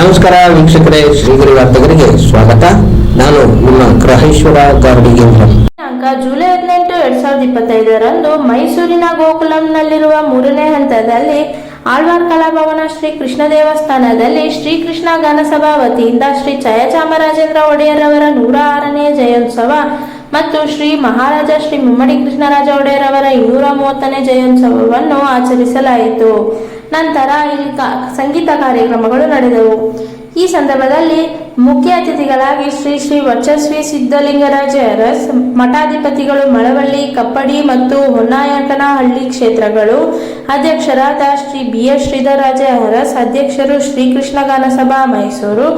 ನಮಸ್ಕಾರ ವೀಕ್ಷಕರೇ, ಶ್ರೀಗಿರಿ ವಾರ್ತೆಗರಿಗೆ ಸ್ವಾಗತ. ನಾನು ನಿಮ್ಮ ಗ್ರಹೇಶ್ವರ ಗಾರ್ಡಿಗೇಂದ್ರ ದಿನಾಂಕ ಜುಲೈ ಹದಿನೆಂಟು, ಎರಡ್ ಸಾವಿರದ ಇಪ್ಪತ್ತೈದರಂದು ಮೈಸೂರಿನ ಗೋಕುಲಂನಲ್ಲಿರುವ ಮೂರನೇ ಹಂತದಲ್ಲಿ ಆಳ್ವಾರ್ ಕಲಾಭವನ ಶ್ರೀ ಕೃಷ್ಣ ದೇವಸ್ಥಾನದಲ್ಲಿ ಶ್ರೀ ಕೃಷ್ಣ ಗಾನಸಭಾ ವತಿಯಿಂದ ಶ್ರೀ ಜಯಚಾಮರಾಜೇಂದ್ರ ಒಡೆಯರ್ ಅವರ ನೂರ ಆರನೇ ಜಯೋತ್ಸವ ಮತ್ತು ಶ್ರೀ ಮಹಾರಾಜ ಶ್ರೀ ಮುಮ್ಮಡಿ ಕೃಷ್ಣರಾಜ ಒಡೆಯರ್ ಅವರ ಇನ್ನೂರ ಮೂವತ್ತನೇ ಜಯೋತ್ಸವವನ್ನು ಆಚರಿಸಲಾಯಿತು. ನಂತರ ಇಲ್ಲಿ ಸಂಗೀತ ಕಾರ್ಯಕ್ರಮಗಳು ನಡೆದವು. ಈ ಸಂದರ್ಭದಲ್ಲಿ ಮುಖ್ಯ ಅತಿಥಿಗಳಾಗಿ ಶ್ರೀ ಶ್ರೀ ವರ್ಚಸ್ವಿ ಸಿದ್ಧಲಿಂಗರಾಜ ಅರಸ್ ಮಠಾಧಿಪತಿಗಳು ಮಳವಳ್ಳಿ, ಕಪ್ಪಡಿ ಮತ್ತು ಹೊನ್ನಾಯಕನಹಳ್ಳಿ ಕ್ಷೇತ್ರಗಳು, ಅಧ್ಯಕ್ಷರಾದ ಶ್ರೀ ಬಿ ಎಸ್ ಶ್ರೀಧರರಾಜ ಅರಸ್ ಅಧ್ಯಕ್ಷರು ಶ್ರೀಕೃಷ್ಣ ಗಾನಸಭಾ ಮೈಸೂರು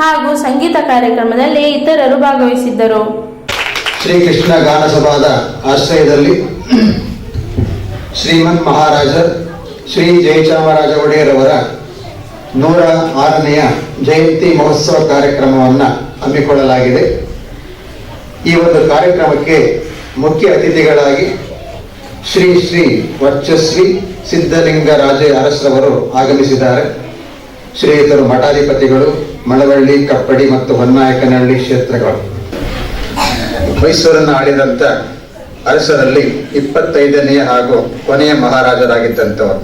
ಹಾಗೂ ಸಂಗೀತ ಕಾರ್ಯಕ್ರಮದಲ್ಲಿ ಇತರರು ಭಾಗವಹಿಸಿದ್ದರು. ಶ್ರೀಕೃಷ್ಣ ಗಾನಸಭಾದ ಆಶ್ರಯದಲ್ಲಿ ಶ್ರೀಮನ್ ಮಹಾರಾಜ ಶ್ರೀ ಜಯಚಾಮರಾಜ ಒಡೆಯರವರ ನೂರ ಆರನೆಯ ಜಯಂತಿ ಮಹೋತ್ಸವ ಕಾರ್ಯಕ್ರಮವನ್ನು ಹಮ್ಮಿಕೊಳ್ಳಲಾಗಿದೆ. ಈ ಒಂದು ಕಾರ್ಯಕ್ರಮಕ್ಕೆ ಮುಖ್ಯ ಅತಿಥಿಗಳಾಗಿ ಶ್ರೀ ಶ್ರೀ ವರ್ಚಸ್ವಿ ಸಿದ್ಧಲಿಂಗರಾಜೇ ಅರಸರವರು ಆಗಮಿಸಿದ್ದಾರೆ. ಶ್ರೀಯುತರು ಮಠಾಧಿಪತಿಗಳು, ಮಳವಳ್ಳಿ, ಕಪ್ಪಡಿ ಮತ್ತು ಹೊನ್ನಾಯಕನಹಳ್ಳಿ ಕ್ಷೇತ್ರಗಳು. ಮೈಸೂರನ್ನು ಆಳಿದಂತ ಅರಸರಲ್ಲಿ ಇಪ್ಪತ್ತೈದನೆಯ ಹಾಗೂ ಕೊನೆಯ ಮಹಾರಾಜರಾಗಿದ್ದಂಥವರು.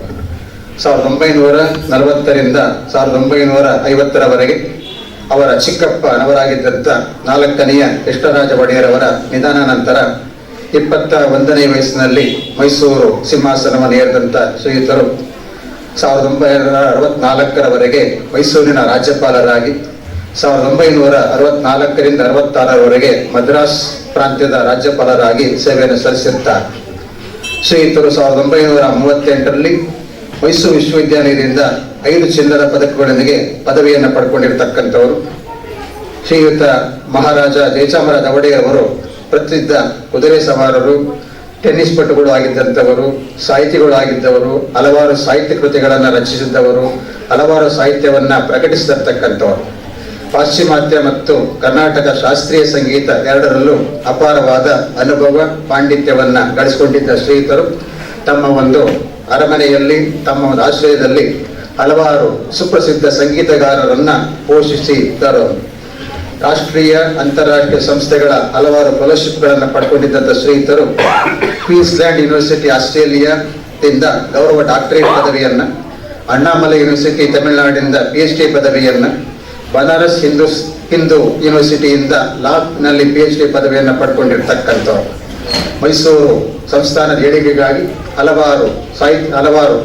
ಸಾವಿರದ ಒಂಬೈನೂರ ನಲವತ್ತರಿಂದ ಸಾವಿರದ ಒಂಬೈನೂರ ಐವತ್ತರವರೆಗೆ ಅವರ ಚಿಕ್ಕಪ್ಪ ನವರಾಗಿದ್ದಂಥ ನಾಲ್ಕನೆಯ ಕೃಷ್ಣರಾಜ ಒಡೆಯರವರ ನಿಧನ ನಂತರ ಇಪ್ಪತ್ತ ಒಂದನೇ ವಯಸ್ಸಿನಲ್ಲಿ ಮೈಸೂರು ಸಿಂಹಾಸನವನ್ನು ಏರಿದಂಥ ಶ್ರೀಯುತರು ಸಾವಿರದ ಒಂಬೈನೂರ ಅರವತ್ನಾಲ್ಕರವರೆಗೆ ಮೈಸೂರಿನ ರಾಜ್ಯಪಾಲರಾಗಿ, ಸಾವಿರದ ಒಂಬೈನೂರ ಅರವತ್ನಾಲ್ಕರಿಂದ ಅರವತ್ತಾರರವರೆಗೆ ಮದ್ರಾಸ್ ಪ್ರಾಂತ್ಯದ ರಾಜ್ಯಪಾಲರಾಗಿ ಸೇವೆಯನ್ನು ಸಲ್ಲಿಸಿರುತ್ತಾರೆ. ಶ್ರೀಯುತರು ಸಾವಿರದ ಒಂಬೈನೂರ ಮೂವತ್ತೆಂಟರಲ್ಲಿ ಮೈಸೂರು ವಿಶ್ವವಿದ್ಯಾಲಯದಿಂದ ಐದು ಚಿನ್ನದ ಪದಕಗಳೊಂದಿಗೆ ಪದವಿಯನ್ನು ಪಡ್ಕೊಂಡಿರತಕ್ಕಂಥವರು. ಶ್ರೀಯುತ ಮಹಾರಾಜ ಜಯಚಾಮರಾಜ ಒಡೆಯರ್ ಅವರು ಪ್ರಸಿದ್ಧ ಕುದುರೆ ಸವಾರರು, ಟೆನ್ನಿಸ್ ಪಟುಗಳು ಆಗಿದ್ದಂಥವರು, ಸಾಹಿತಿಗಳು ಆಗಿದ್ದವರು, ಹಲವಾರು ಸಾಹಿತ್ಯ ಕೃತಿಗಳನ್ನು ರಚಿಸಿದ್ದವರು, ಹಲವಾರು ಸಾಹಿತ್ಯವನ್ನು ಪ್ರಕಟಿಸಿರ್ತಕ್ಕಂಥವರು. ಪಾಶ್ಚಿಮಾತ್ಯ ಮತ್ತು ಕರ್ನಾಟಕ ಶಾಸ್ತ್ರೀಯ ಸಂಗೀತ ಎರಡರಲ್ಲೂ ಅಪಾರವಾದ ಅನುಭವ ಪಾಂಡಿತ್ಯವನ್ನ ಗಳಿಸಿಕೊಂಡಿದ್ದ ಶ್ರೀಯುತರು. ತಮ್ಮ ಒಂದು ಅರಮನೆಯಲ್ಲಿ, ತಮ್ಮ ಒಂದು ಆಶ್ರಯದಲ್ಲಿ ಹಲವಾರು ಸುಪ್ರಸಿದ್ಧ ಸಂಗೀತಗಾರರನ್ನ ಪೋಷಿಸಿದ್ದರು. ರಾಷ್ಟ್ರೀಯ, ಅಂತಾರಾಷ್ಟ್ರೀಯ ಸಂಸ್ಥೆಗಳ ಹಲವಾರು ಫೆಲೋಶಿಪ್ಗಳನ್ನು ಪಡ್ಕೊಂಡಿದ್ದಂಥ ಶ್ರೀಯುತರು ಕ್ವೀನ್ಸ್ಲ್ಯಾಂಡ್ ಯೂನಿವರ್ಸಿಟಿ ಆಸ್ಟ್ರೇಲಿಯಾದಿಂದ ಗೌರವ ಡಾಕ್ಟರೇಟ್ ಪದವಿಯನ್ನ, ಅಣ್ಣಾಮಲೈ ಯೂನಿವರ್ಸಿಟಿ ತಮಿಳುನಾಡಿನಿಂದ ಪಿ ಎಚ್ ಡಿ ಪದವಿಯನ್ನ ಬನಾರಸ್ ಹಿಂದೂ ಹಿಂದೂ ಯೂನಿವರ್ಸಿಟಿಯಿಂದ ಲಾನಲ್ಲಿ ಪಿ ಎಚ್ ಡಿ ಪದವಿಯನ್ನು ಪಡ್ಕೊಂಡಿರ್ತಕ್ಕಂಥವ್ರು. ಮೈಸೂರು ಸಂಸ್ಥಾನದ ಏಳಿಗೆಗಾಗಿ ಹಲವಾರು ಸಾಹಿತ್ಯ ಹಲವಾರು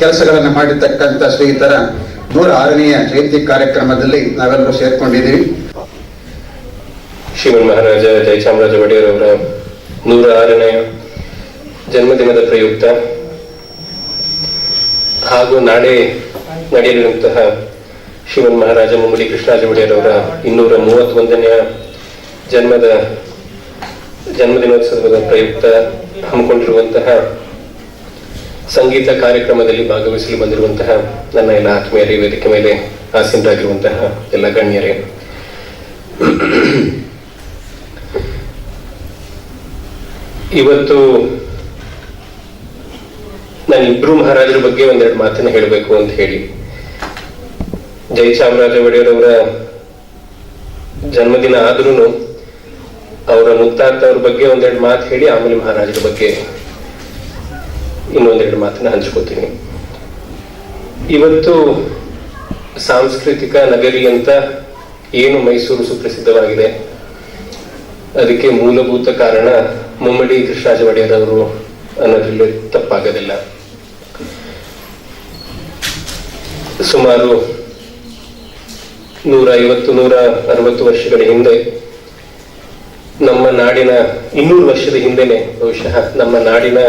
ಕೆಲಸಗಳನ್ನು ಮಾಡಿರ್ತಕ್ಕಂಥ ಸ್ನೇಹಿತರ ನೂರ ಆರನೆಯ ಜಯಂತಿ ಕಾರ್ಯಕ್ರಮದಲ್ಲಿ ನಾವೆಲ್ಲರೂ ಸೇರ್ಕೊಂಡಿದ್ದೀವಿ. ಶಿವನ್ ಮಹಾರಾಜ ಜಯಚಾಮರಾಜ ಒಡೆಯರ್ ನೂರ ಆರನೆಯ ಜನ್ಮದಿನದ ಪ್ರಯುಕ್ತ ಹಾಗೂ ನಾಳೆ ನಡೆಯಲಿರುವಂತಹ ಶ್ರೀಮನ್ ಮಹಾರಾಜ ಮುಮ್ಮಡಿ ಕೃಷ್ಣಾಜ ಒಡೆಯರ್ ಅವರ ಇನ್ನೂರ ಮೂವತ್ತೊಂದನೆಯ ಜನ್ಮದ ಜನ್ಮದಿನೋತ್ಸವದ ಪ್ರಯುಕ್ತ ಹಮ್ಮಿಕೊಂಡಿರುವಂತಹ ಸಂಗೀತ ಕಾರ್ಯಕ್ರಮದಲ್ಲಿ ಭಾಗವಹಿಸಲು ಬಂದಿರುವಂತಹ ನನ್ನ ಎಲ್ಲ ಆತ್ಮೀಯರೇ, ವೇದಿಕೆ ಮೇಲೆ ಆಸೀನರಾಗಿರುವಂತಹ ಎಲ್ಲ ಗಣ್ಯರೇ. ಇವತ್ತು ನಾನು ಇಬ್ರು ಮಹಾರಾಜರ ಬಗ್ಗೆ ಒಂದೆರಡು ಮಾತನ್ನ ಹೇಳಬೇಕು ಅಂತ ಹೇಳಿ. ಜಯಚಾಮರಾಜ ಒಡೆಯರ್ ಅವರ ಜನ್ಮದಿನ ಆದ್ರೂ ಅವರ ಮುತ್ತಾತ ಅವ್ರ ಬಗ್ಗೆ ಒಂದೆರಡು ಮಾತು ಹೇಳಿ, ಆಮೇಲೆ ಮಹಾರಾಜರ ಬಗ್ಗೆ ಇನ್ನೊಂದೆರಡು ಮಾತನ್ನ ಹಂಚ್ಕೋತೀನಿ. ಇವತ್ತು ಸಾಂಸ್ಕೃತಿಕ ನಗರಿ ಅಂತ ಏನು ಮೈಸೂರು ಸುಪ್ರಸಿದ್ಧವಾಗಿದೆ? ಅದಕ್ಕೆ ಮೂಲಭೂತ ಕಾರಣ ಮುಮ್ಮಡಿ ಕೃಷ್ಣರಾಜ ಒಡೆಯರವರು ಅನ್ನೋದ್ರಲ್ಲಿ ತಪ್ಪಾಗೋದಿಲ್ಲ. ಸುಮಾರು ನೂರ ಐವತ್ತು ನೂರ ಅರವತ್ತು ವರ್ಷಗಳ ಹಿಂದೆ, ನಮ್ಮ ನಾಡಿನ ಇನ್ನೂರು ವರ್ಷದ ಹಿಂದೆನೆ ಬಹುಶಃ ನಮ್ಮ ನಾಡಿನ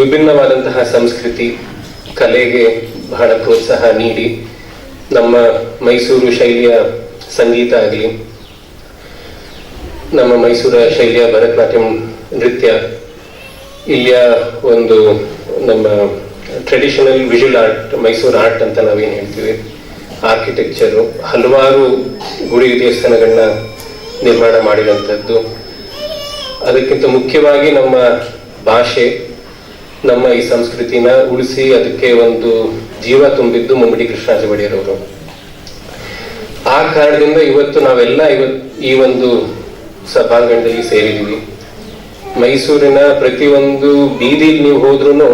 ವಿಭಿನ್ನವಾದಂತಹ ಸಂಸ್ಕೃತಿ, ಕಲೆಗೆ ಬಹಳ ಪ್ರೋತ್ಸಾಹ ನೀಡಿ ನಮ್ಮ ಮೈಸೂರು ಶೈಲಿಯ ಸಂಗೀತ ಆಗಲಿ, ನಮ್ಮ ಮೈಸೂರ ಶೈಲಿಯ ಭರತನಾಟ್ಯಂ ನೃತ್ಯ, ಇಲ್ಲಿಯ ಒಂದು ನಮ್ಮ traditional visual art Mysore art ಅಂತ ನಾವೇನು ಹೇಳ್ತೀವಿ. ಆರ್ಕಿಟೆಕ್ಚರು ಹಲವಾರು ಗುಡಿ ದೇವಸ್ಥಾನಗಳನ್ನ ನಿರ್ಮಾಣ ಮಾಡಿರುವಂಥದ್ದು ಅದಕ್ಕಿಂತ ಮುಖ್ಯವಾಗಿ ನಮ್ಮ ಭಾಷೆ, ನಮ್ಮ ಈ ಸಂಸ್ಕೃತಿನ ಉಳಿಸಿ ಅದಕ್ಕೆ ಒಂದು ಜೀವ ತುಂಬಿದ್ದು ಮುಮ್ಮಡಿ ಕೃಷ್ಣರಾಜ ಒಡೆಯರವರು ಆ ಕಾರಣದಿಂದ ಇವತ್ತು ನಾವೆಲ್ಲ ಇವತ್ತು ಈ ಒಂದು ಸಭಾಂಗಣದಲ್ಲಿ ಸೇರಿದ್ದೀವಿ. ಮೈಸೂರಿನ ಪ್ರತಿಯೊಂದು ಬೀದಿಲಿ ನೀವು ಹೋದ್ರೂ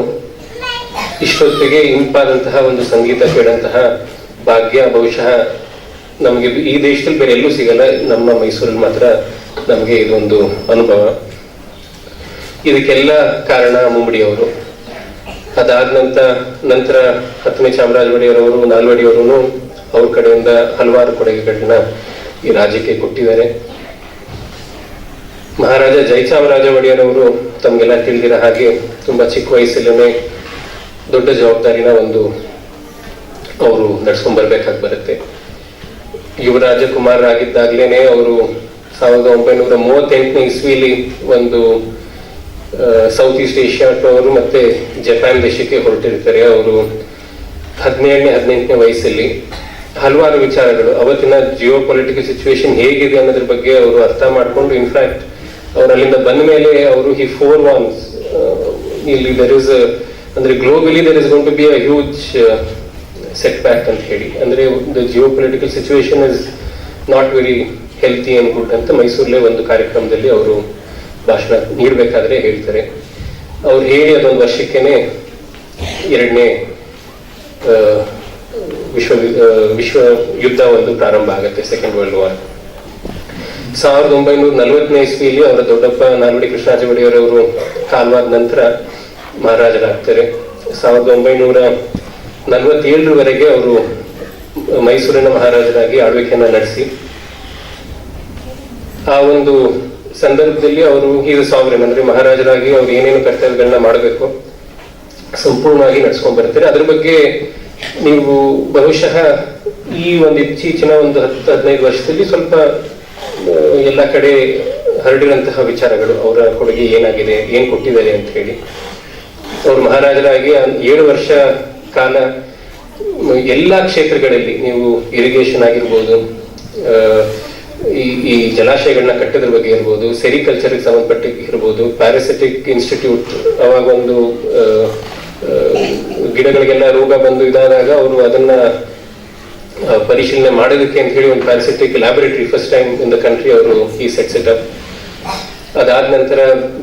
ಇಷ್ಟೊತ್ತಿಗೆ ಇಂಪಾದಂತಹ ಒಂದು ಸಂಗೀತ ಕೇಳಂತಹ ಭಾಗ್ಯ ಬಹುಶಃ ನಮಗೆ ಈ ದೇಶದಲ್ಲಿ ಬೇರೆ ಎಲ್ಲೂ ಸಿಗಲ್ಲ. ನಮ್ಮ ಮೈಸೂರಲ್ಲಿ ಮಾತ್ರ ನಮಗೆ ಇದೊಂದು ಅನುಭವ. ಇದಕ್ಕೆಲ್ಲ ಕಾರಣ ಮುಮ್ಮಡಿಯವರು ಅದಾದ ನಂತರ ನಂತರ ಹತ್ತನೇ ಚಾಮರಾಜ ಒಡೆಯರವರು ನಾಲ್ವಡಿಯವರು ಅವ್ರ ಕಡೆಯಿಂದ ಹಲವಾರು ಕೊಡುಗೆಗಳನ್ನ ಈ ರಾಜ್ಯಕ್ಕೆ ಕೊಟ್ಟಿದ್ದಾರೆ. ಮಹಾರಾಜ ಜಯಚಾಮರಾಜ ಒಡೆಯರವರು ತಮಗೆಲ್ಲ ತಿಳಿದಿರೋ ಹಾಗೆ ತುಂಬಾ ಚಿಕ್ಕ ವಯಸ್ಸಲ್ಲೇ ದೊಡ್ಡ ಜವಾಬ್ದಾರಿನ ಒಂದು ಅವರು ನಡ್ಸ್ಕೊಂಡ್ ಬರ್ಬೇಕಾಗಿ ಬರುತ್ತೆ. ಯುವರಾಜ ಕುಮಾರ್ ಆಗಿದ್ದಾಗ್ಲೇನೆ ಅವರು ಸಾವಿರದ ಒಂಬೈನೂರ ಮೂವತ್ತೆಂಟನೇ ಇಸ್ವಿಲಿ ಒಂದು ಸೌತ್ ಈಸ್ಟ್ ಏಷ್ಯಾ ಟೂರ್ ಮತ್ತೆ ಜಪಾನ್ ದೇಶಕ್ಕೆ ಹೊರಟಿರ್ತಾರೆ. ಅವರು ಹದಿನೇಳನೇ, ಹದಿನೆಂಟನೇ ವಯಸ್ಸಲ್ಲಿ. ಹಲವಾರು ವಿಚಾರಗಳು. ಅವತ್ತಿನ ಜಿಯೋ ಪೊಲಿಟಿಕಲ್ ಸಿಚುವೇಶನ್ ಹೇಗಿದೆ ಅನ್ನೋದ್ರ ಬಗ್ಗೆ ಅವರು ಅರ್ಥ ಮಾಡಿಕೊಂಡು ಇನ್ಫ್ಯಾಕ್ಟ್ ಅವ್ರು ಅಲ್ಲಿಂದ ಬಂದ ಮೇಲೆ ಅವರು ಹಿ ಫೋರ್ ವಾನ್ಸ್ ಇಲ್ಲಿ ದರ್ ಇಸ್ ಅಂದ್ರೆ globally there is going to be a huge setback ಅಂತ ಹೇಳಿ. ಅಂದ್ರೆ ಒಂದು geopolitical situation is not very healthy and good ಅಂತ ಮೈಸೂರಲ್ಲೇ ಒಂದು ಕಾರ್ಯಕ್ರಮದಲ್ಲಿ ಅವರು ಭಾಷಣ ನೀಡಬೇಕಾದ್ರೆ ಹೇಳ್ತಾರೆ. ಅವ್ರು ಹೇಳಿ ಅದೊಂದು ವರ್ಷಕ್ಕೇನೆ ಎರಡನೇ ವಿಶ್ವ ವಿಶ್ವ ಯುದ್ಧ ಒಂದು ಪ್ರಾರಂಭ ಆಗುತ್ತೆ ಸೆಕೆಂಡ್ ವರ್ಲ್ಡ್ ವಾರ್ ಸಾವಿರದ ಒಂಬೈನೂರ ನಲವತ್ತನೇ ಇಸ್ವಿಯಲ್ಲಿ ಅವರ ದೊಡ್ಡಪ್ಪ ನಾಲ್ವಡಿ ಕೃಷ್ಣಾಜ ಒಡೆಯರವರು ಕಾಲವಾದ ನಂತರ ಮಹಾರಾಜರಾಗ್ತಾರೆ. ಸಾವಿರದ ಒಂಬೈನೂರ ನಲವತ್ತೇಳರವರೆಗೆ ಅವರು ಮೈಸೂರಿನ ಮಹಾರಾಜರಾಗಿ ಆಳ್ವಿಕೆಯನ್ನ ನಡೆಸಿ. ಆ ಒಂದು ಸಂದರ್ಭದಲ್ಲಿ ಅವರು ಈಗ ಸಾವಿರ ಅಂದ್ರೆ ಮಹಾರಾಜರಾಗಿ ಅವ್ರು ಏನೇನು ಕರ್ತವ್ಯಗಳನ್ನ ಮಾಡಬೇಕು ಸಂಪೂರ್ಣವಾಗಿ ನಡ್ಸ್ಕೊಂಡ್ ಬರ್ತಾರೆ. ಅದ್ರ ಬಗ್ಗೆ ನೀವು ಬಹುಶಃ ಈ ಒಂದು ಇತ್ತೀಚಿನ ಒಂದು ಹತ್ತು, ಹದಿನೈದು ವರ್ಷದಲ್ಲಿ ಸ್ವಲ್ಪ ಎಲ್ಲ ಕಡೆ ಹರಡಿರಂತಹ ವಿಚಾರಗಳು ಅವರ ಕೊಡುಗೆ ಏನಾಗಿದೆ, ಏನ್ ಕೊಟ್ಟಿದ್ದಾರೆ ಅಂತ ಹೇಳಿ. ಅವ್ರು ಮಹಾರಾಜರಾಗಿ ಏಳು ವರ್ಷ ಕಾಲ ಎಲ್ಲ ಕ್ಷೇತ್ರಗಳಲ್ಲಿ ನೀವು ಇರಿಗೇಷನ್ ಆಗಿರ್ಬೋದು ಈ ಈ ಜಲಾಶಯಗಳನ್ನ ಕಟ್ಟೋದ್ರ ಬಗ್ಗೆ ಇರ್ಬೋದು ಸೆರಿಕಲ್ಚರ್ಗೆ ಸಂಬಂಧಪಟ್ಟ ಇರ್ಬೋದು ಪ್ಯಾರಾಸಿಟಿಕ್ ಇನ್ಸ್ಟಿಟ್ಯೂಟ್ ಅವಾಗ ಒಂದು ಗಿಡಗಳಿಗೆಲ್ಲ ರೋಗ ಬಂದು ಇದಾದಾಗ ಅವರು ಅದನ್ನ ಪರಿಶೀಲನೆ ಮಾಡೋದಕ್ಕೆ ಅಂತ ಹೇಳಿ ಒಂದು parasitic laboratory first time in the country ಅವರು ಈ ಸೆಟ್ ಸೆಟಪ್ ಅದಾದ ನಂತರ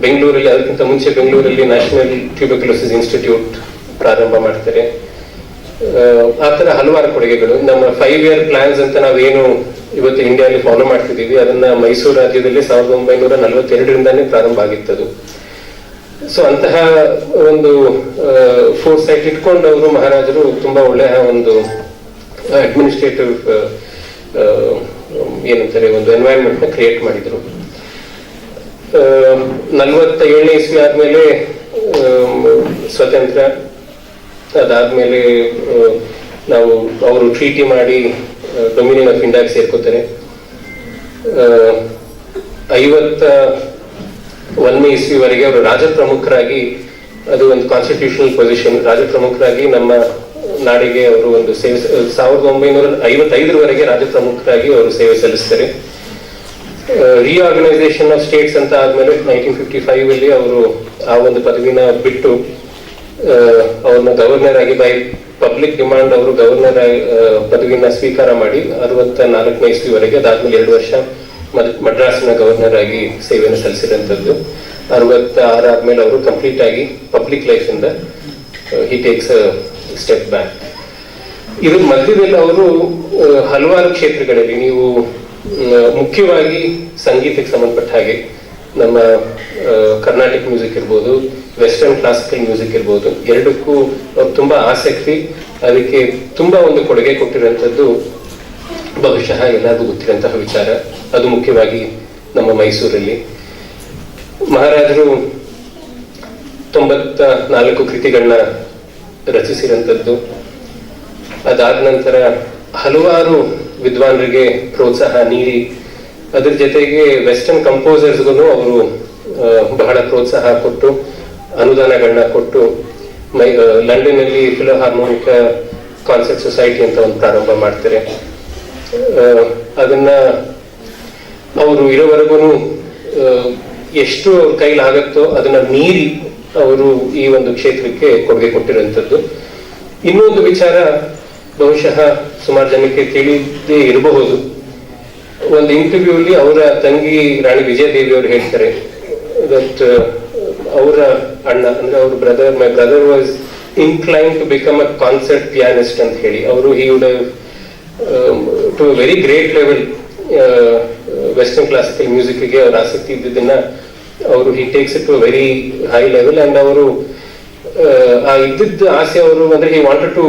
ಬೆಂಗಳೂರಲ್ಲಿ, ಅದಕ್ಕಿಂತ ಮುಂಚೆ ಬೆಂಗಳೂರಲ್ಲಿ ನ್ಯಾಷನಲ್ ಟ್ಯೂಬಕ್ಯುಲೋಸಿಸ್ ಇನ್ಸ್ಟಿಟ್ಯೂಟ್ ಪ್ರಾರಂಭ ಮಾಡ್ತಾರೆ. ಆ, ಥರ ಹಲವಾರು ಕೊಡುಗೆಗಳು. ನಮ್ಮ ಫೈವ್ ಇಯರ್ ಪ್ಲಾನ್ಸ್ ಅಂತ ನಾವೇನು ಇವತ್ತು ಇಂಡಿಯಾದಲ್ಲಿ ಫಾಲೋ ಮಾಡ್ತಿದ್ದೀವಿ. ಅದನ್ನ ಮೈಸೂರು ರಾಜ್ಯದಲ್ಲಿ ಸಾವಿರದ ಒಂಬೈನೂರ ನಲವತ್ತೆರಡರಿಂದಾನೇ ಪ್ರಾರಂಭ ಆಗಿತ್ತದು. ಸೊ ಅಂತಹ ಒಂದು ಫೋರ್ ಸೈಟ್ ಇಟ್ಕೊಂಡು ಅವರು ಮಹಾರಾಜರು ತುಂಬಾ ಒಳ್ಳೆಯ ಒಂದು ಅಡ್ಮಿನಿಸ್ಟ್ರೇಟಿವ್ ಏನಂತಾರೆ ಒಂದು ಎನ್ವೈರನ್ಮೆಂಟ್ನ ಕ್ರಿಯೇಟ್ ಮಾಡಿದ್ರು. ನಲವತ್ತ ಏಳನೇ ಇಸ್ವಿ ಆದ್ಮೇಲೆ ಸ್ವತಂತ್ರ ಅದಾದ್ಮೇಲೆ ನಾವು ಅವರು ಟ್ರೀಟಿ ಮಾಡಿ ಡೊಮಿನಿಯನ್ ಆಫ್ ಇಂಡಿಯಾಗೆ ಸೇರ್ಕೋತಾರೆ. ಐವತ್ತ ಒಂದನೇ ಇಸ್ವಿವರೆಗೆ ಅವರು ರಾಜ ಪ್ರಮುಖರಾಗಿ, ಅದು ಒಂದು ಕಾನ್ಸ್ಟಿಟ್ಯೂಷನಲ್ ಪೊಸಿಷನ್ ರಾಜ ಪ್ರಮುಖರಾಗಿ ನಮ್ಮ ನಾಡಿಗೆ ಅವರು ಒಂದು ಸೇವೆ ಸಾವಿರದ ಒಂಬೈನೂರ ಐವತ್ತೈದರವರೆಗೆ ರಾಜ ಪ್ರಮುಖರಾಗಿ ಅವರು ಸೇವೆ ಸಲ್ಲಿಸ್ತಾರೆ. ರಿಆರ್ಗನೈಸೇಷನ್ ಆಫ್ ಸ್ಟೇಟ್ಸ್ ಅಂತ ಆದ್ಮೇಲೆ ನೈನ್ಟೀನ್ ಫಿಫ್ಟಿ ಫೈವ್ ಅಲ್ಲಿ ಅವರು ಆ ಒಂದು ಪದವಿನ ಬಿಟ್ಟು ಅವ್ರನ್ನ ಗವರ್ನರ್ ಆಗಿ ಬೈ ಪಬ್ಲಿಕ್ ಡಿಮಾಂಡ್ ಅವರು ಗವರ್ನರ್ ಪದವಿನ ಸ್ವೀಕಾರ ಮಾಡಿ ಅರವತ್ತ ನಾಲ್ಕನೇ ಇಸ್ವಿವರೆಗೆ ಅದಾದ್ಮೇಲೆ ಎರಡು ವರ್ಷ ಮದ್ರಾಸ್ನ ಗವರ್ನರ್ ಆಗಿ ಸೇವೆಯನ್ನು ಸಲ್ಲಿಸಿದಂಥದ್ದು. ಅರವತ್ತ ಆರಾದ್ಮೇಲೆ ಅವರು ಕಂಪ್ಲೀಟ್ ಆಗಿ ಪಬ್ಲಿಕ್ ಲೈಫ್ ಇಂದ ಹಿ ಟೇಕ್ಸ್ ಸ್ಟೆಪ್ ಬ್ಯಾಕ್ ಇದ್ರ ಮಧ್ಯದಲ್ಲಿ ಅವರು ಹಲವಾರು ಕ್ಷೇತ್ರಗಳಲ್ಲಿ ನೀವು ಮುಖ್ಯವಾಗಿ ಸಂಗೀತಕ್ಕೆ ಸಂಬಂಧಪಟ್ಟ ಹಾಗೆ ನಮ್ಮ ಕರ್ನಾಟಕ ಮ್ಯೂಸಿಕ್ ಇರ್ಬೋದು ವೆಸ್ಟರ್ನ್ ಕ್ಲಾಸಿಕಲ್ ಮ್ಯೂಸಿಕ್ ಇರ್ಬೋದು. ಎರಡಕ್ಕೂ ತುಂಬಾ ಆಸಕ್ತಿ. ಅದಕ್ಕೆ ತುಂಬಾ ಒಂದು ಕೊಡುಗೆ ಕೊಟ್ಟಿರುವಂತದ್ದು ಬಹುಶಃ ಎಲ್ಲರಿಗೂ ಗೊತ್ತಿರುವಂತಹ ವಿಚಾರ. ಅದು ಮುಖ್ಯವಾಗಿ ನಮ್ಮ ಮೈಸೂರಲ್ಲಿ. ಮಹಾರಾಜರು ತೊಂಬತ್ತ ನಾಲ್ಕು ಕೃತಿಗಳನ್ನ ರಚಿಸಿರಂಥದ್ದು ಅದಾದ ನಂತರ ಹಲವಾರು ವಿದ್ವಾನರಿಗೆ ಪ್ರೋತ್ಸಾಹ ನೀಡಿ, ಅದ್ರ ಜೊತೆಗೆ ವೆಸ್ಟರ್ನ್ ಕಂಪೋಸರ್ಸ್ಗೂ ಅವರು ಬಹಳ ಪ್ರೋತ್ಸಾಹ ಕೊಟ್ಟು ಅನುದಾನಗಳನ್ನ ಕೊಟ್ಟು ಮೈ ಲಂಡನ್ನಲ್ಲಿ ಫಿಲೋ ಹಾರ್ಮೋನಿಕ ಕಾನ್ಸರ್ಟ್ ಸೊಸೈಟಿ ಅಂತ ಒಂದು ಪ್ರಾರಂಭ ಮಾಡ್ತಾರೆ. ಅದನ್ನ ಅವರು ಇರೋವರೆಗೂ ಎಷ್ಟು ಅವ್ರ ಕೈಲಿ ಆಗತ್ತೋ ಅದನ್ನ ಮೀರಿ ಅವರು ಈ ಒಂದು ಕ್ಷೇತ್ರಕ್ಕೆ ಕೊಡುಗೆ ಕೊಟ್ಟಿರುವಂಥದ್ದು. ಇನ್ನೊಂದು ವಿಚಾರ ಬಹುಶಃ ಸುಮಾರು ಜನಕ್ಕೆ ತಿಳಿದೇ ಇರಬಹುದು. ಒಂದು ಇಂಟರ್ವ್ಯೂ ಅಲ್ಲಿ ಅವರ ತಂಗಿ ರಾಣಿ ವಿಜಯದೇವಿ ಅವರು ಹೇಳ್ತಾರೆ ದಟ್ ಅವರ ಅಣ್ಣ, ಅಂದ್ರೆ ಅವ್ರ brother my brother was incline to become a concert pianist ಅಂತ ಹೇಳಿ. ಅವರು he would to very great level western classical ಮ್ಯೂಸಿಕ್ಗೆ ಅವ್ರ ಆಸಕ್ತಿ ಇದ್ದಿದ್ದನ್ನ ಅವರು he takes it to very high level and ಅವರು ಆ ಇದ್ದಿದ್ದ ಆಸೆ ಅವರು ಅಂದ್ರೆ he wanted to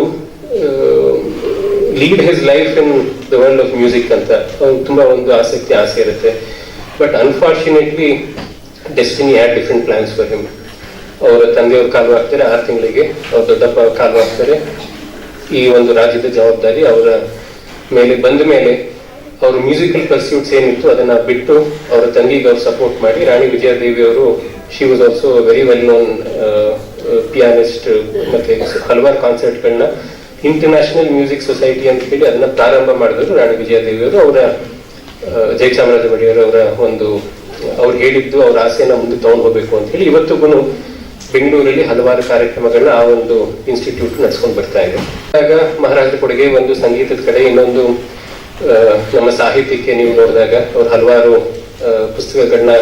lead his life in the world of music ಅಂತ. ಅವ್ರು ತುಂಬಾ ಒಂದು ಆಸಕ್ತಿ, ಆಸೆ ಇರುತ್ತೆ. But unfortunately destiny had different plans for him ಅವರ ತಂದೆಯವ್ರ ಕಾಲು ಹಾಕ್ತಾರೆ, ಆರು ತಿಂಗಳಿಗೆ, ಅವ್ರ ದೊಡ್ಡಪ್ಪ ಕಾಲು ಹಾಕ್ತಾರೆ. ಈ ಒಂದು ರಾಜ್ಯದ ಜವಾಬ್ದಾರಿ ಅವರ ಮೇಲೆ ಬಂದ ಮೇಲೆ ಅವರು ಮ್ಯೂಸಿಕಲ್ ಪರ್ಸ್ಯೂಟ್ಸ್ ಏನಿತ್ತು ಅದನ್ನ ಬಿಟ್ಟು ಅವರ ತಂಗಿಗೆ ಅವ್ರು ಸಪೋರ್ಟ್ ಮಾಡಿ, ರಾಣಿ ವಿಜಯದೇವಿ ಅವರು she was also very well known pianist ಮತ್ತೆ ಹಲವಾರು ಕಾನ್ಸರ್ಟ್ಗಳನ್ನ ಇಂಟರ್ನ್ಯಾಷನಲ್ ಮ್ಯೂಸಿಕ್ ಸೊಸೈಟಿ ಅಂತ ಹೇಳಿ ಅದನ್ನ ಪ್ರಾರಂಭ ಮಾಡಿದ್ರು ರಾಣಿ ವಿಜಯದೇವಿ ಅವರು ಅವರ ಜಯಚಾಮರಾಜ ಒಡೆಯರ್ ಅವರ ಒಂದು ಅವ್ರು ಹೇಳಿದ್ದು, ಅವ್ರ ಆಸೆನ ಮುಂದೆ ತಗೊಂಡು ಹೋಗ್ಬೇಕು ಅಂತ ಹೇಳಿ ಇವತ್ತಿಗೂ ಬೆಂಗಳೂರಲ್ಲಿ ಹಲವಾರು ಕಾರ್ಯಕ್ರಮಗಳನ್ನ ಆ ಒಂದು ಇನ್ಸ್ಟಿಟ್ಯೂಟ್ ನಡ್ಸ್ಕೊಂಡು ಬರ್ತಾ ಇದೆ. ಆಗ ಮಹಾರಾಜರ ಕೊಡುಗೆ ಒಂದು ಸಂಗೀತದ ಕಡೆ, ಇನ್ನೊಂದು ನಮ್ಮ ಸಾಹಿತ್ಯಕ್ಕೆ ನೀವು ನೋಡಿದಾಗ ಅವ್ರು ಹಲವಾರು ಪುಸ್ತಕಗಳನ್ನ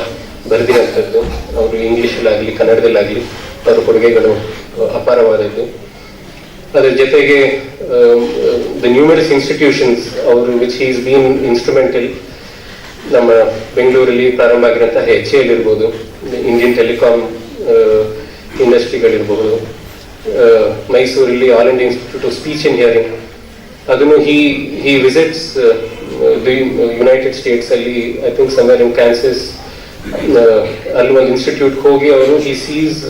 ಬರೆದಿರೋಂಥದ್ದು. ಅವರು ಇಂಗ್ಲಿಷಲ್ಲಾಗಲಿ, ಕನ್ನಡದಲ್ಲಾಗಲಿ ಅವರ ಕೊಡುಗೆಗಳು ಅಪಾರವಾದದ್ದು. ಅದರ ಜೊತೆಗೆ ದ ನ್ಯೂಮರಸ್ ಇನ್ಸ್ಟಿಟ್ಯೂಷನ್ಸ್, ಅವರು ವಿಚ್ ಈಸ್ ಬೀನ್ ಇನ್ಸ್ಟ್ರೂಮೆಂಟಲ್ ನಮ್ಮ ಬೆಂಗಳೂರಲ್ಲಿ ಪ್ರಾರಂಭ ಆಗಿರುವಂತಹ ಎಚ್ ಎಲ್ ಇರ್ಬೋದು ಇಂಡಿಯನ್ ಟೆಲಿಕಾಮ್ ಇಂಡಸ್ಟ್ರಿಗಳಿರ್ಬೋದು ಮೈಸೂರಲ್ಲಿ all India institute of speech and hearing ಅದನ್ನು he he visits the United States ಅಲ್ಲಿ I think summer in Kansas ಅಲ್ಲಿ ಒಂದು ಇನ್ಸ್ಟಿಟ್ಯೂಟ್ ಹೋಗಿ ಅವರು he sees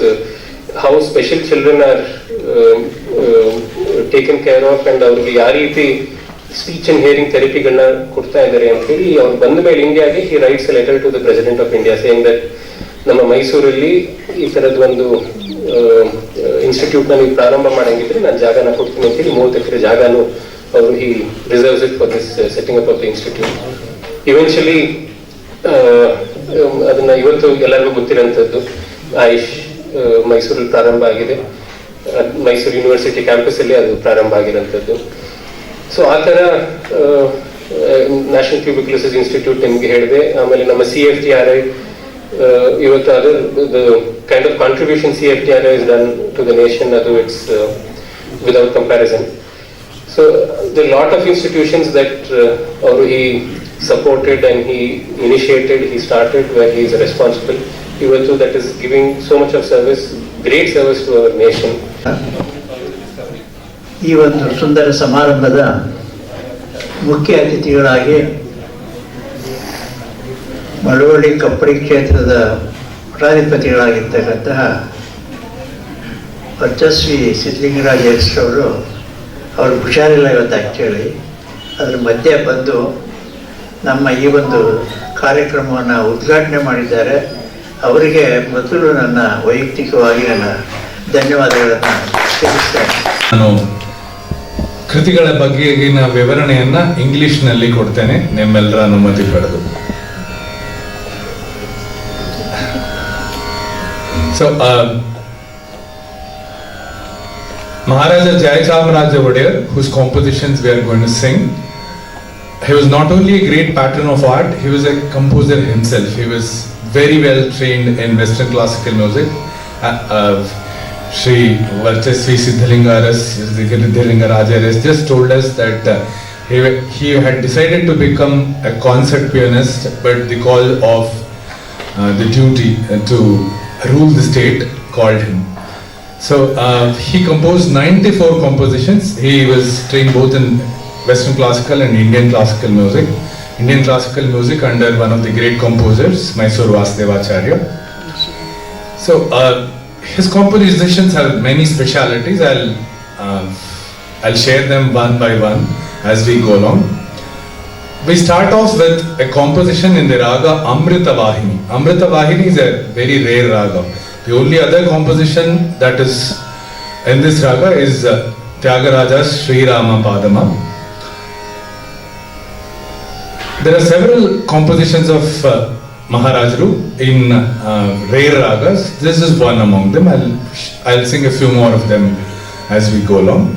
how special children are taken care of and ಅವ್ರಿಗೆ ಯಾವ ರೀತಿ ಸ್ಪೀಚ್ ಅಂಡ್ ಹಿಯರಿಂಗ್ ಥೆರಪಿಗಳನ್ನ ಕೊಡ್ತಾ ಇದ್ದಾರೆ ಅಂತ ಹೇಳಿ ಅವ್ರು ಬಂದ ಮೇಲೆ ಇಂಡಿಯಾಗೆ he writes letter to the president of India saying that ನಮ್ಮ ಮೈಸೂರಲ್ಲಿ ಈ ತರದ ಒಂದು ಇನ್ಸ್ಟಿಟ್ಯೂಟ್ನ ನೀವು ಪ್ರಾರಂಭ ಮಾಡಂಗಿದ್ರೆ ನಾನು ಜಾಗನ ಕೊಡ್ತೀನಿ ಅಂತ ಹೇಳಿ ಮೂವತ್ತು ಎಕರೆ ಜಾಗನು ಅವರು he reserves it for this setting up of the institute eventually ಅದನ್ನ ಇವತ್ತು ಎಲ್ಲರಿಗೂ ಗೊತ್ತಿರೋಂಥದ್ದು, ಆಯುಷ್ ಮೈಸೂರಲ್ಲಿ ಪ್ರಾರಂಭ ಆಗಿದೆ. ಮೈಸೂರು ಯೂನಿವರ್ಸಿಟಿ ಕ್ಯಾಂಪಸ್ ಅಲ್ಲಿ ಅದು ಪ್ರಾರಂಭ ಆಗಿರೋಂಥದ್ದು. ಸೊ ಆ ಥರ ನ್ಯಾಷನಲ್ ಟ್ಯೂಬಿಕ್ಯುಲೋಸಿಸ್ ಇನ್ಸ್ಟಿಟ್ಯೂಟ್ ನಿಮ್ಗೆ ಹೇಳಿದೆ. ಆಮೇಲೆ ನಮ್ಮ C F T R I ಇವತ್ತು ಅದು kind of contribution C F T R I is done to the nation ಅದು it's without comparison so the lot of institutions that ಅವರು he supported and he initiated he started where he is responsible ಇವತ್ತು that is giving so much of service great service to our nation ಈ ಒಂದು ಸುಂದರ ಸಮಾರಂಭದ ಮುಖ್ಯ ಅತಿಥಿಗಳಾಗಿ ಮಳವಳ್ಳಿ ಕಪ್ಪಡಿ ಕ್ಷೇತ್ರದ ಮಠಾಧಿಪತಿಗಳಾಗಿರ್ತಕ್ಕಂತಹ ವರ್ಚಸ್ವಿ ಸಿದ್ಧಲಿಂಗರಾಜ ಅವರು ಹುಷಾರಿಲ್ಲ ಇವತ್ತು ಆ್ಯಕ್ಚುಲಿ ಅದ್ರ ಮಧ್ಯೆ ಬಂದು ನಮ್ಮ ಈ ಒಂದು ಕಾರ್ಯಕ್ರಮವನ್ನು ಉದ್ಘಾಟನೆ ಮಾಡಿದ್ದಾರೆ. ಅವರಿಗೆ ಮೊದಲು ನನ್ನ ವೈಯಕ್ತಿಕವಾಗಿ ನನ್ನ ಧನ್ಯವಾದಗಳನ್ನು ತಿಳಿಸ್ತೇನೆ. ಕೃತಿಗಳ ಬಗೆಗಿನ ವಿವರಣೆಯನ್ನ ಇಂಗ್ಲಿಷ್ನಲ್ಲಿ ಕೊಡ್ತೇನೆ ನಿಮ್ಮೆಲ್ಲರ ಅನುಮತಿ ಪಡೆದು so Maharaja Jayachamaraja Wadiyar, whose compositions we are going to sing, he was not only a great patron of art, he was a composer himself. He was very well trained in Western classical music. Uh, uh, Sri Varchasvi Siddhalingaras, Siddhalingarajaras just told us that uh, he, he had decided to become a concert pianist, but the call of uh, the duty uh, to rule the state called him. So uh, he composed 94 compositions. He was trained both in Western classical and Indian classical music. Indian classical music under one of the great composers, Mysore Vasudevacharya. So uh, his compositions have many specialities. I'll uh, I'll share them one by one as we go along. We start off with a composition in the raga Amrita Vahini. Amrita Vahini is a very rare raga. The only other composition that is in this raga is uh, Tyagaraja's Sri Rama Padama. There are several compositions of uh, Maharajru in uh, Ragas. This is one among them. I'll, I'll sing a few more of them as we go along.